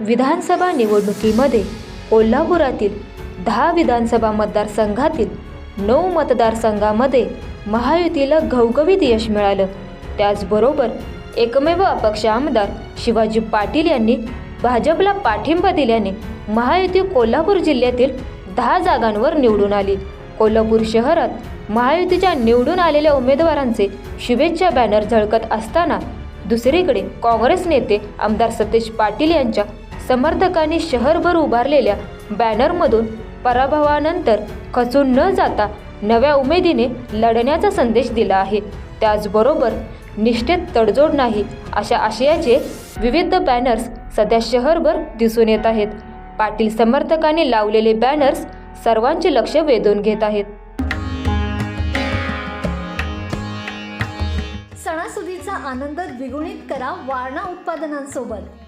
विधानसभा निवडणुकीमध्ये कोल्हापुरातील दहा विधानसभा मतदारसंघातील नऊ मतदारसंघामध्ये महायुतीला घवघवीत यश मिळालं. त्याचबरोबर एकमेव अपक्ष आमदार शिवाजी पाटील यांनी भाजपला पाठिंबा दिल्याने महायुती कोल्हापूर जिल्ह्यातील दहा जागांवर निवडून आली. कोल्हापूर शहरात महायुतीच्या निवडून आलेल्या उमेदवारांचे शुभेच्छा बॅनर झळकत असताना दुसरीकडे काँग्रेस नेते आमदार सतेज पाटील यांच्या समर्थकांनी शहरभर उभारलेल्या बॅनरमधून पराभवानंतर खचून न जाता नव्या उमेदीने लढण्याचा संदेश दिला आहे. त्याचबरोबर निष्ठेत तडजोड नाही अशा आशयाचे विविध बॅनर्स सध्या शहरभर दिसून येत आहेत. पाटील समर्थकांनी लावलेले बॅनर्स सर्वांचे लक्ष वेधून घेत आहेत. सणासुदीचा आनंद द्विगुणित करा वारणा उत्पादनांसोबत.